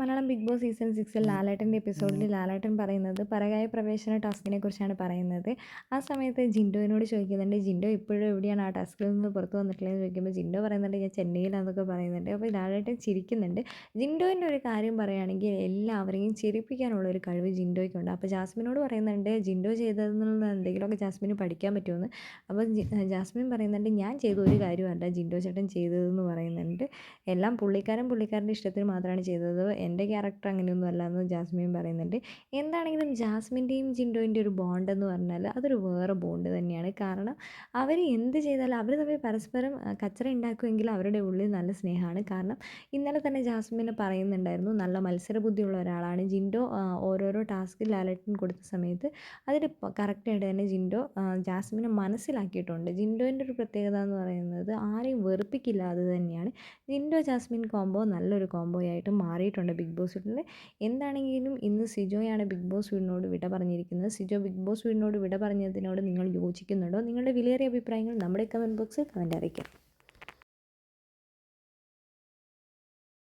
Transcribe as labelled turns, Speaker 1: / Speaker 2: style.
Speaker 1: Malayalam big boss season സിക്സിൽ ലാലേട്ടന്റെ എപ്പിസോഡിൽ ലാലേട്ടൻ പറയുന്നത് പരകായ പ്രവേശന ടാസ്കിനെ കുറിച്ചാണ് പറയുന്നത്. ആ സമയത്ത് ജിൻഡോയിനോട് ചോദിക്കുന്നുണ്ട് ജിൻഡോ ഇപ്പോഴും എവിടെയാണ് ആ ടാസ്കിൽ നിന്ന് പുറത്ത് വന്നിട്ടില്ലെന്ന് ചോദിക്കുമ്പോൾ ജിൻഡോ പറയുന്നുണ്ട് ഞാൻ ചെന്നൈയിലാണെന്നൊക്കെ പറയുന്നുണ്ട്. അപ്പോൾ ലാലേട്ടൻ ചിരിക്കുന്നുണ്ട്. ജിൻഡോയിന്റെ ഒരു കാര്യം പറയുകയാണെങ്കിൽ എല്ലാവരെയും ചിരിപ്പിക്കാനുള്ള ഒരു കഴിവ് ജിൻഡോയ്ക്കുണ്ട്. അപ്പോൾ ജാസ്മിനോട് പറയുന്നുണ്ട് ജിൻഡോ ചെയ്തതിൽ നിന്ന് എന്തെങ്കിലുമൊക്കെ ജാസ്മിന് പഠിക്കാൻ പറ്റുമെന്ന്. അപ്പോൾ ജാസ്മിൻ പറയുന്നുണ്ട് ഞാൻ ചെയ്ത ഒരു കാര്യമല്ല ജിൻഡോ ചേട്ടൻ ചെയ്തതെന്ന് പറയുന്നുണ്ട്. എല്ലാം പുള്ളിക്കാരൻ പുള്ളിക്കാരന്റെ ഇഷ്ടത്തിന് മാത്രമാണ് ചെയ്തത്. എന്റെ ക്യാരക്ടർ അങ്ങനെയൊന്നും അല്ല എന്ന് ജാസ്മിൻ പറയുന്നുണ്ട്. എന്താണെങ്കിലും ജാസ്മിന്റെയും ജിൻഡോയിന്റെ ഒരു ബോണ്ട് എന്ന് പറഞ്ഞാൽ അതൊരു വേറെ ബോണ്ട് തന്നെയാണ്. കാരണം അവർ എന്ത് ചെയ്താലും അവർ തമ്മിൽ പരസ്പരം കച്ചറ ഉണ്ടാക്കുമെങ്കിലും അവരുടെ ഉള്ളിൽ നല്ല സ്നേഹമാണ്. കാരണം ഇന്നലെ തന്നെ ജാസ്മിന് പറയുന്നുണ്ടായിരുന്നു നല്ല മത്സര ബുദ്ധിയുള്ള ഒരാളാണ് ജിൻഡോ. ഓരോരോ ടാസ്ക് ലാലറ്റിൻ കൊടുത്ത സമയത്ത് അതിൽ കറക്റ്റായിട്ട് തന്നെ ജിൻഡോ ജാസ്മിനെ മനസ്സിലാക്കിയിട്ടുണ്ട്. ജിൻഡോന്റെ ഒരു പ്രത്യേകത എന്ന് പറയുന്നത് ആരെയും വെറുപ്പിക്കില്ല അത് തന്നെയാണ്. ജിൻഡോ ജാസ്മിൻ കോംബോ നല്ലൊരു കോംബോ ആയിട്ട് മാറിയിട്ടുണ്ട് ബിഗ് ബോസ് വീട്ടിൽ എന്താണെങ്കിലും ഇന്ന് സിജോയാണ് ബിഗ് ബോസ് വീടിനോട് വിട പറഞ്ഞിരിക്കുന്നത്. സിജോ ബിഗ് ബോസ് വീടിനോട് വിട പറഞ്ഞതിനോട് നിങ്ങൾ യോജിക്കുന്നുണ്ടോ? നിങ്ങളുടെ വിലയേറിയ അഭിപ്രായങ്ങൾ നമ്മുടെ കമന്റ് ബോക്സിൽ കമന്റ് അറിയിക്കാം.